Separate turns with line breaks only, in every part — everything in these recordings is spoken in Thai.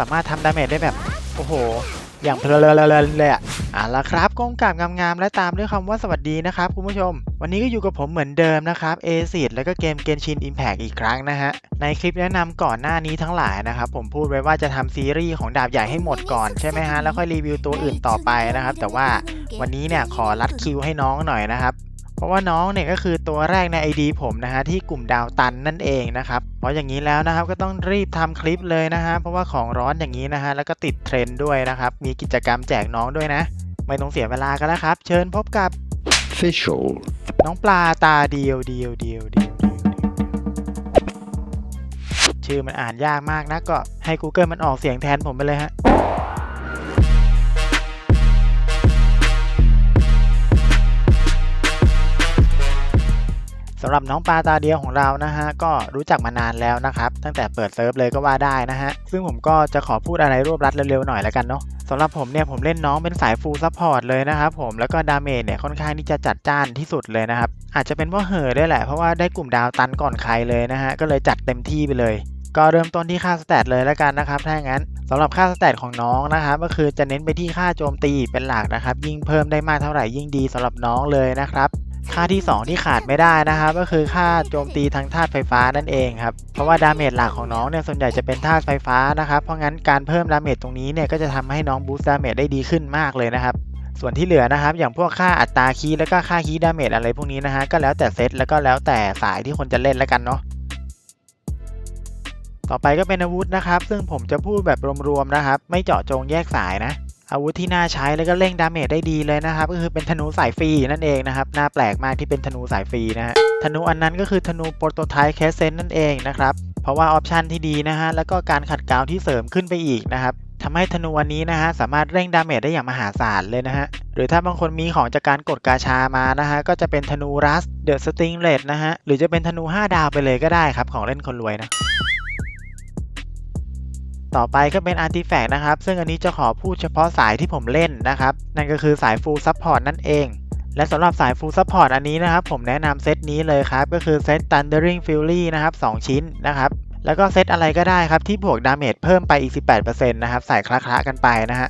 สามารถทำดาเมจได้แบบ โอ้โห อย่างเพลินเลยอะอะละครับก้มกราบงามๆ และตามด้วยคำว่าสวัสดีนะครับคุณผู้ชม วันนี้ก็อยู่กับผมเหมือนเดิมนะครับเอซิดแล้วก็เกมเกนชินอิมแพกอีกครั้งนะฮะ ในคลิปแนะนำก่อนหน้านี้ทั้งหลายนะครับ ผมพูดไว้ว่าจะทำซีรีส์ของดาบใหญ่ให้หมดก่อนใช่ไหมฮะ แล้วค่อยรีวิวตัวอื่นต่อไปนะครับ แต่ว่าวันนี้เนี่ยขอรัดคิวให้น้องหน่อยนะครับ เพราะว่าน้องเนี่ยก็คือตัวแรกใน ID ผมนะฮะที่กลุ่มดาวตันนั่นเองนะครับเพราะอย่างนี้แล้วนะครับก็ต้องรีบทำคลิปเลยนะฮะเพราะว่าของร้อนอย่างนี้นะฮะแล้วก็ติดเทรนด์ด้วยนะครับมีกิจกรรมแจกน้องด้วยนะ ไม่ต้องเสียเวลากันแล้วครับ เชิญพบกับ
Official.
น้องปลาตาเดียวเดียวเดียวเดียวเดียวเดียวชื่อมันอ่านยากมากนะก็ให้ Google มันออกเสียงแทนผมไปเลยฮะ สำหรับน้องปลาตาเดียวของเรานะฮะก็รู้จักมานานแล้วนะครับ ตั้งแต่เปิดเซิร์ฟเลยก็ว่าได้นะฮะซึ่งผมก็จะขอพูดอะไรรวบรัดเร็วๆหน่อยแล้วกันเนาะสำหรับผมเนี่ยผมเล่นน้องเป็นสายฟูลซัพพอร์ตเลยนะครับผมแล้วก็ดาเมจเนี่ยค่อนข้างที่จะจัดจ้านที่สุดเลยนะครับ อาจจะเป็นเพราะเห่อด้วยแหละเพราะว่าได้กลุ่มดาวตันก่อนใครเลยนะฮะก็เลยจัดเต็มที่ไปเลย ก็เริ่มต้นที่ค่าสแตทเลยแล้วกันนะครับถ้าอย่างนั้นสำหรับค่าสแตทของน้องนะครับก็คือจะเน้นไปที่ค่าโจมตีเป็นหลักนะครับ ยิ่งเพิ่มได้มากเท่าไหร่ยิ่งดีสำหรับน้องเลยนะครับ ค่าที่ 2 ที่ขาดไม่ได้นะครับ ก็คือค่าโจมตีทางธาตุไฟฟ้านั่นเองครับ เพราะว่าดาเมจหลักของน้องเนี่ยส่วนใหญ่จะเป็นธาตุไฟฟ้านะครับ เพราะงั้นการเพิ่มดาเมจตรงนี้เนี่ยก็จะทำให้น้องบูสต์ดาเมจได้ดีขึ้นมากเลยนะครับ ส่วนที่เหลือนะครับ อย่างพวกค่าอัตราคีแล้วก็ค่าคีดาเมจอะไรพวกนี้นะฮะก็แล้วแต่เซตแล้วก็แล้วแต่สายที่คนจะเล่นแล้วกันเนาะต่อไปก็เป็นอาวุธนะครับ ซึ่งผมจะพูดแบบรวมๆนะครับ ไม่เจาะจงแยกสายนะ อาวุธที่น่าใช้แล้วก็เร่งดาเมจได้ดีเลยนะครับ ก็คือเป็นธนูสายฟรีนั่นเองนะครับน่าแปลกมากที่เป็นธนูสายฟรีนะฮะธนูอันนั้นก็คือธนูโปรโตไทป์แคสเซนนั่นเองนะครับเพราะว่าออปชันที่ดีนะฮะแล้วก็การขัดเกลาที่เสริมขึ้นไปอีกนะครับทำให้ธนูอันนี้นะฮะสามารถเร่งดาเมจได้อย่างมหาศาลเลยนะฮะหรือถ้าบางคนมีของจากการกดกาชามานะฮะก็จะเป็นธนูรัสเดอะสติงเลดนะฮะหรือจะเป็นธนู 5 ดาวไปเลยก็ได้ครับของเล่นคนรวยนะ ต่อไปก็เป็นอาร์ติแฟกต์นะครับ ซึ่งอันนี้จะขอพูดเฉพาะสายที่ผมเล่นนะครับ นั่นก็คือสาย Full Support นั่นเอง และสำหรับสาย Full Support อันนี้นะครับ ผมแนะนำเซตนี้เลยครับ ก็คือเซต Thundering Fury นะครับ 2 ชิ้นนะครับ แล้วก็เซตอะไรก็ได้ครับ ที่บวกดาเมจเพิ่มไปอีก 18%นะครับ ใส่คละๆกันไปนะฮะ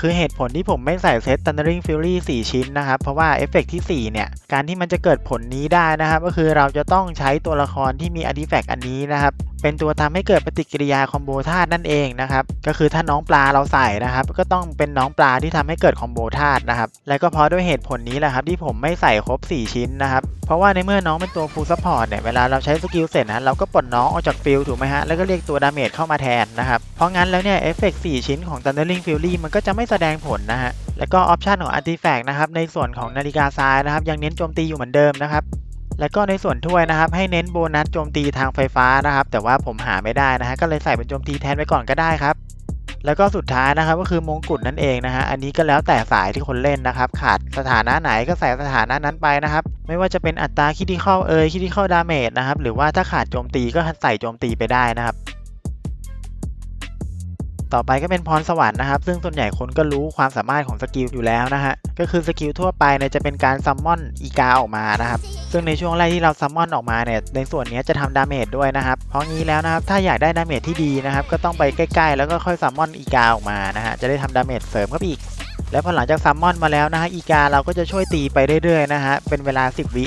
คือเหตุผลที่ผมไม่ใส่เซต Thundering Fury 4 ชิ้นนะครับ เพราะว่าเอฟเฟกต์ที่ 4 เนี่ย การที่มันจะเกิดผลนี้ได้นะครับ ก็คือเราจะต้องใช้ตัวละครที่มีอาร์ติแฟกต์อันนี้นะครับ เป็นตัวทำให้เกิดปฏิกิริยาคอมโบธาตุนั่นเองนะครับ ก็คือถ้าน้องปลาเราใส่นะครับ ก็ต้องเป็นน้องปลาที่ทำให้เกิดคอมโบธาตุนะครับ และก็เพราะด้วยเหตุผลนี้แหละครับที่ผมไม่ใส่ครบ 4 ชิ้นนะครับ เพราะว่าในเมื่อน้องเป็นตัวฟูลซัพพอร์ตเนี่ยเวลาเราใช้สกิลเสร็จนะเราก็ปลดน้องออกจากฟิลถูกไหมฮะแล้วก็เรียกตัวดาเมจเข้ามาแทนนะครับเพราะงั้นแล้วเนี่ยเอฟเฟกต์4ชิ้นของ Thundering Fury มันก็จะไม่แสดงผลนะฮะ แล้วก็ออปชันของ Artifact นะครับ ในส่วนของนาฬิกาทรายนะครับ ยังเน้นโจมตีอยู่เหมือนเดิมนะครับ แล้วก็ในส่วนถ้วยนะครับ ให้เน้นโบนัสโจมตีทางไฟฟ้านะครับ แต่ว่าผมหาไม่ได้นะฮะ ก็เลยใส่เป็นโจมตีแทนไปก่อนก็ได้ครับ แล้วก็สุดท้ายนะครับ ก็คือมงกุฎนั่นเองนะฮะ อันนี้ก็แล้วแต่สายที่คนเล่นนะครับ ขาดสถานะไหนก็ใส่สถานะนั้นไปนะครับ ไม่ว่าจะเป็นอัตราคิดที่เข้าเอยคิดที่เข้าดาเมจนะครับ หรือว่าถ้าขาดโจมตีก็ใส่โจมตีไปได้นะครับ ต่อไปก็เป็นพรสวรรค์นะครับ ซึ่งส่วนใหญ่คนก็รู้ความสามารถของสกิลอยู่แล้วนะฮะ ก็คือสกิลทั่วไปเนี่ยจะเป็นการซัมมอนอีกาออกมานะครับ ซึ่งในช่วงแรกที่เราซัมมอนออกมาเนี่ย ในส่วนนี้จะทำดาเมจด้วยนะครับ เพราะงี้แล้วนะครับ ถ้าอยากได้ดาเมจที่ดีนะครับ ก็ต้องไปใกล้ ๆ แล้วก็ค่อยซัมมอนอีกาออกมานะฮะ จะได้ทำดาเมจเสริมเข้าไปอีก แล้วพอหลังจากซัมมอนมาแล้วนะฮะ อีกาเราก็จะช่วยตีไปเรื่อยๆนะฮะ เป็นเวลา 10 วิ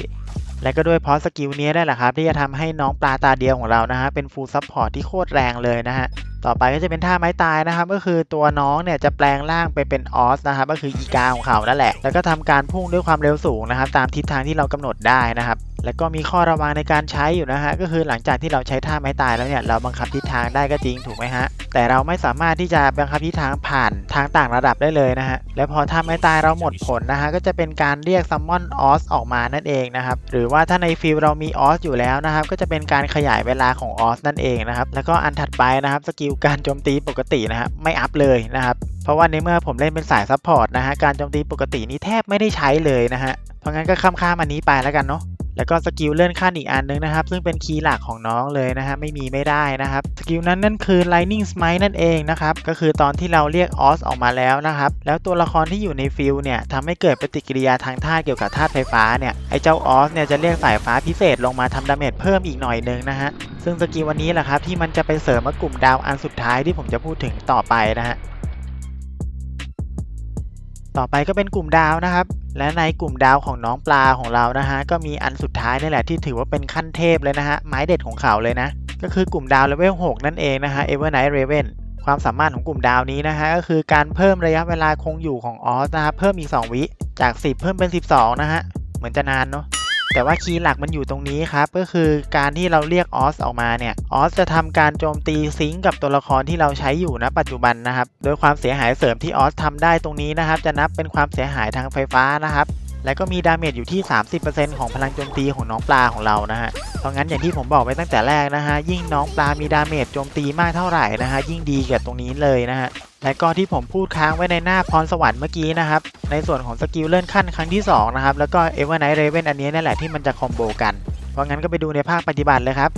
และก็ด้วยเพราะสกิลนี้ได้แหละครับ ที่จะทำให้น้องปลาตาเดียวของเรานะฮะเป็นฟูลซัพพอร์ตที่โคตรแรงเลยนะฮะต่อไปก็จะเป็นท่าไม้ตายนะครับ ก็คือตัวน้องเนี่ยจะแปลงร่างไปเป็นออสนะครับก็คืออีกาของเขานั่นแหละ แล้วก็ทำการพุ่งด้วยความเร็วสูงนะครับ ตามทิศทางที่เรากำหนดได้นะครับ แล้วก็มีข้อระวังในการใช้อยู่นะฮะก็คือหลังจากที่เราใช้ท่าไม้ตายแล้วเนี่ยเราบังคับทิศทางได้ก็จริงถูกไหมฮะแต่เราไม่สามารถที่จะบังคับทิศทางผ่านทางต่างระดับได้เลยนะฮะและพอท่าไม้ตายเราหมดผลนะฮะก็จะเป็นการเรียกซัมมอนออสออกมานั่นเองนะครับหรือว่าถ้าในฟิลเรามีออสอยู่แล้วนะครับก็จะเป็นการขยายเวลาของออสนั่นเองนะครับแล้วก็อันถัดไปนะครับสกิลการโจมตีปกตินะฮะไม่อัพเลยนะครับเพราะว่าในเมื่อผมเล่นเป็นสายซัพพอร์ตนะฮะการโจมตีปกตินี้แทบไม่ได้ใช้เลยนะฮะเพราะงั้นก็ข้ามๆอันนี้ไปแล้วกันเนาะ แล้วก็สกิลเลื่อนขั้นอีกอันนึงนะครับ ซึ่งเป็นคีย์หลักของน้องเลยนะฮะไม่มีไม่ได้นะครับสกิลนั้นนั่นคือ Lightning Smite นั่นเองนะครับก็คือตอนที่เราเรียกออสออกมาแล้วนะครับ แล้วตัวละครที่อยู่ในฟิลเนี่ยทำให้เกิดปฏิกิริยาทางธาตุเกี่ยวกับธาตุไฟฟ้าเนี่ยไอเจ้าออสเนี่ยจะเรียกสายฟ้าพิเศษลงมาทำดาเมจเพิ่มอีกหน่อยนึงนะฮะซึ่งสกิลวันนี้แหละครับที่มันจะไปเสริมกับกลุ่มดาวอันสุดท้ายที่ผมจะพูดถึงต่อไปนะฮะ ต่อไปก็เป็นกลุ่มดาวนะครับ และในกลุ่มดาวของน้องปลาของเรานะฮะก็มีอันสุดท้ายนี่แหละที่ถือว่าเป็นขั้นเทพเลยนะฮะไม้เด็ดของเขาเลยนะก็คือกลุ่มดาวเลเวล6นั่นเองนะฮะ Evernight Raven ความสามารถของกลุ่มดาวนี้นะฮะก็คือการเพิ่มระยะเวลาคงอยู่ของออสนะครับเพิ่มอีก 2 วิ จาก 10 เพิ่มเป็น 12 นะฮะ เหมือนจะนานเนาะ แต่ว่าคีย์หลักมันอยู่ตรงนี้ครับ ก็คือการที่เราเรียกออสออกมาเนี่ยออสจะทำการโจมตีซิงกับตัวละครที่เราใช้อยู่ณปัจจุบันนะครับ โดยความเสียหายเสริมที่ออสทำได้ตรงนี้นะครับ จะนับเป็นความเสียหายทางไฟฟ้านะครับ และก็มีดาเมจอยู่ที่ 30%ของพลังโจมตีของน้องปลาของเรานะฮะ เพราะงั้นอย่างที่ผมบอกไว้ตั้งแต่แรกนะฮะ ยิ่งน้องปลามีดาเมจโจมตีมากเท่าไหร่นะฮะ ยิ่งดีกับตรงนี้เลยนะฮะ และก็ที่ผมพูดค้างไว้ในหน้าพรสวรรค์เมื่อกี้นะครับ ในส่วนของสกิลเลื่อนขั้นครั้งที่ 2 นะครับ แล้วก็ Evernight Raven อันนี้นี่แหละที่มันจะคอมโบกัน เพราะงั้นก็ไปดูในภาคปฏิบัติเลยครับ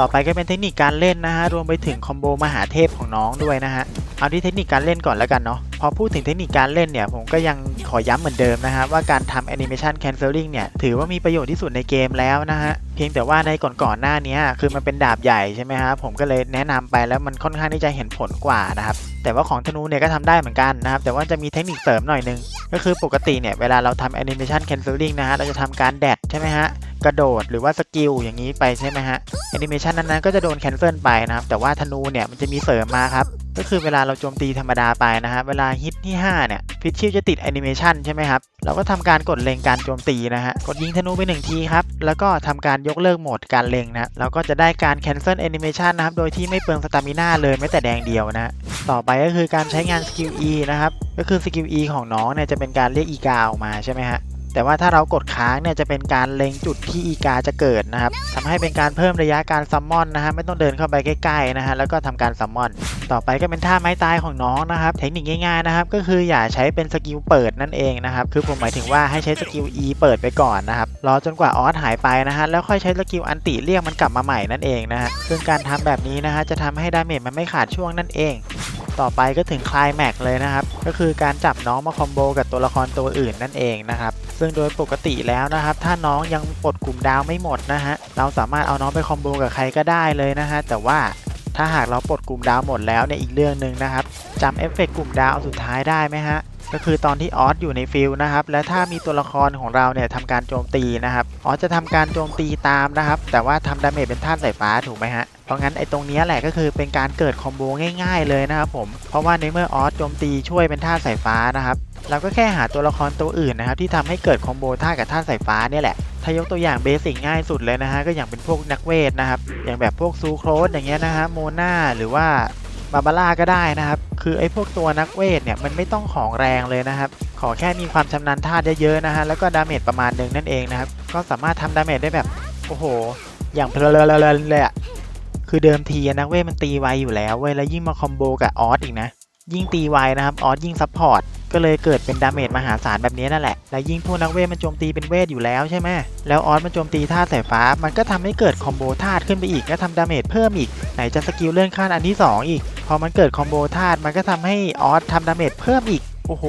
ต่อไปก็เป็นเทคนิคการเล่นนะฮะรวมไปถึงคอมโบมหาเทพของน้องด้วยนะฮะเอาที่เทคนิคการเล่นก่อนแล้วกันเนาะพอพูดถึงเทคนิคการเล่นเนี่ยผมก็ยังขอย้ำเหมือนเดิมนะฮะว่าการทำ Animation Cancelling เนี่ยถือว่ามีประโยชน์ที่สุดในเกมแล้วนะฮะเพียงแต่ว่าในก่อนๆหน้านี้คือมันเป็นดาบใหญ่ใช่ไหมฮะผมก็เลยแนะนำไปแล้วมันค่อนข้างที่จะเห็นผลกว่านะครับแต่ว่าของธนูเนี่ยก็ทำได้เหมือนกันนะครับแต่ว่าจะมีเทคนิคเสริมหน่อยนึงก็คือปกติเนี่ยเวลาเราทำ Animation Cancelling นะฮะเราจะทำการแดดใช่ไหมฮะ กระโดดหรือว่าสกิลอย่างนี้ไปใช่ไหมฮะแอนิเมชันนั้นๆก็จะโดนแคนเซิลไปนะครับ แต่ว่าธนูเนี่ยมันจะมีเสริมมาครับ ก็คือเวลาเราโจมตีธรรมดาไปนะฮะเวลาฮิตที่ 5 เนี่ยฟิชชิลจะติดแอนิเมชันใช่ไหมครับเราก็ทำการกดเล็งการโจมตีนะฮะกดยิงธนูไป1ทีครับแล้วก็ทำการยกเลิกโหมดการเล็งนะเราก็จะได้การแคนเซิลแอนิเมชันนะครับโดยที่ไม่เปลืองสตามิน่าเลยแม้แต่แดงเดียวนะฮะต่อไปก็คือการใช้งานสกิล E นะครับก็คือสกิล E ของน้องเนี่ยจะเป็นการเรียกอีกาออกมาใช่ไหมฮะ แต่ว่าถ้าเรากดค้างเนี่ยจะเป็นการเล็งจุดที่อีกาจะเกิดนะครับทำให้เป็นการเพิ่มระยะการซัมมอนนะฮะไม่ต้องเดินเข้าไปใกล้ๆนะฮะแล้วก็ทำการซัมมอน ต่อไปก็เป็นท่าไม้ตายของน้องนะครับ เทคนิคง่ายๆนะครับ ก็คืออย่าใช้เป็นสกิลเปิดนั่นเองนะครับ คือผมหมายถึงว่าให้ใช้สกิล E เปิดไปก่อนนะครับรอจนกว่าออสหายไปนะฮะแล้วค่อยใช้สกิลอันติเรียกมันกลับมาใหม่นั่นเองนะฮะซึ่งการทำแบบนี้นะฮะจะทำให้ดาเมจมันไม่ขาดช่วงนั่นเองต่อไปก็ถึงคลายแม็กเลยนะครับ ก็คือการจับน้องมาคอมโบกับตัวละครตัวอื่นนั่นเองนะครับ ซึ่งโดยปกติแล้วนะครับ ถ้าน้องยังปลดกลุ่มดาวไม่หมดนะฮะ เราสามารถเอาน้องไปคอมโบกับใครก็ได้เลยนะฮะ แต่ว่าถ้าหากเราปลดกลุ่มดาวหมดแล้วเนี่ยอีกเรื่องหนึ่งนะครับจำเอฟเฟกต์กลุ่มดาวสุดท้ายได้ไหมฮะก็คือตอนที่ออสอยู่ในฟิลนะครับ และถ้ามีตัวละครของเราเนี่ยทำการโจมตีนะครับ ออสจะทำการโจมตีตามนะครับ แต่ว่าทำดาเมจเป็นธาตุสายฟ้าถูกไหมฮะ เพราะงั้นไอ้ตรงนี้แหละก็คือเป็นการเกิดคอมโบง่าย ๆ เลยนะครับผม เพราะว่าในเมื่อออสโจมตีช่วยเป็นธาตุสายฟ้านะครับ เราก็แค่หาตัวละครตัวอื่นนะครับที่ทำให้เกิดคอมโบธากับธาสายฟ้าเนี่ยแหละ ถ้ายกตัวอย่างเบสิกง่ายสุดเลยนะฮะก็อย่างเป็นพวกนักเวทนะครับ อย่างแบบพวกซูโครสอย่างเงี้ยนะฮะโมนาหรือว่าบาบาร่าก็ได้นะครับ คือไอ้พวกตัวนักเวทเนี่ยมันไม่ต้องของแรงเลยนะครับ ขอแค่มีความชำนาญธาเยอะๆนะฮะแล้วก็ดาเมจประมาณหนึ่งนั่นเองนะครับ ก็สามารถทำดาเมจได้แบบโอ้โห อย่างเพลินๆเลยอะคือเดิมทีนักเวทมันตีไวอยู่แล้วเว้ยแล้วยิ่งมาคอมโบกับออสอีกนะ ยิ่งตีไวนะครับออสยิ่งซัพพอร์ต ก็เลยเกิดเป็นดาเมจมหาศาลแบบนี้นั่นแหละ และยิ่งพวกนักเวทมันโจมตีเป็นเวทอยู่แล้วใช่ไหมแล้วออสมันโจมตีธาตุสายฟ้า มันก็ทำให้เกิดคอมโบธาตุขึ้นไปอีกก็ทำดาเมจเพิ่มอีก ไหนจะสกิลเลื่อนขั้นอันที่ 2 อีก พอมันเกิดคอมโบธาตุ มันก็ทำให้ออสทำดาเมจเพิ่มอีก โอ้โห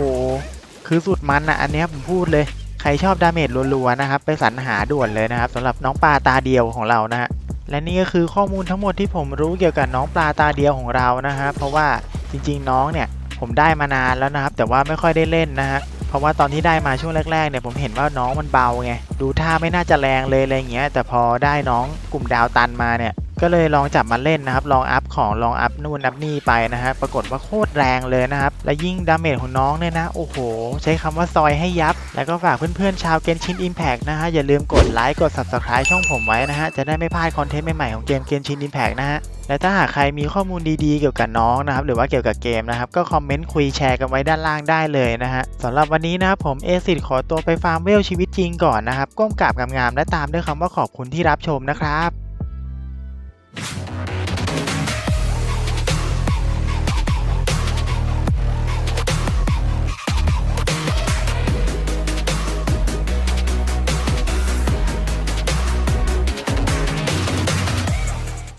คือสุดมันนะอันนี้ผมพูดเลย ใครชอบดาเมจรัวๆนะครับ ไปสรรหาด่วนเลยนะครับสำหรับน้องปลาตาเดียวของเรานะฮะ และนี่ก็คือข้อมูลทั้งหมดที่ผมรู้เกี่ยวกับน้องปลาตาเดียวของเรานะฮะ เพราะว่าจริง ๆ น้องเนี่ย ผมได้มานานแล้วนะครับ แต่ว่าไม่ค่อยได้เล่นนะฮะเพราะว่าตอนที่ได้มาช่วงแรกๆเนี่ยผมเห็นว่าน้องมันเบาไงดูท่าไม่น่าจะแรงเลยอะไรเงี้ยแต่พอได้น้องกลุ่มดาวตันมาเนี่ย ก็เลยลองจับมาเล่นนะครับ ลองอัพของลองอัพนู่นอัพนี่ไปนะฮะปรากฏว่าโคตรแรงเลยนะครับ และยิ่งดาเมจของน้องเนี่ยนะ โอ้โห ใช้คำว่าซอยให้ยับ แล้วก็ฝากเพื่อนๆชาวเกนชินอิมแพกนะฮะ อย่าลืมกดไลค์กด subscribe ช่องผมไว้นะฮะ จะได้ไม่พลาดคอนเทนต์ใหม่ๆของเกมเกนชินอิมแพกนะฮะและถ้าหากใครมีข้อมูลดีๆเกี่ยวกับน้องนะครับหรือว่าเกี่ยวกับเกมนะครับก็คอมเมนต์คุยแชร์กันไว้ด้านล่างได้เลยนะฮะสำหรับวันนี้นะครับผมเอซิดขอตัวไปฟาร์มเวลชีวิตจริงก่อนนะครับก้มกราบงามๆและตามด้วยคำว่าขอบคุณที่รับชมนะครับ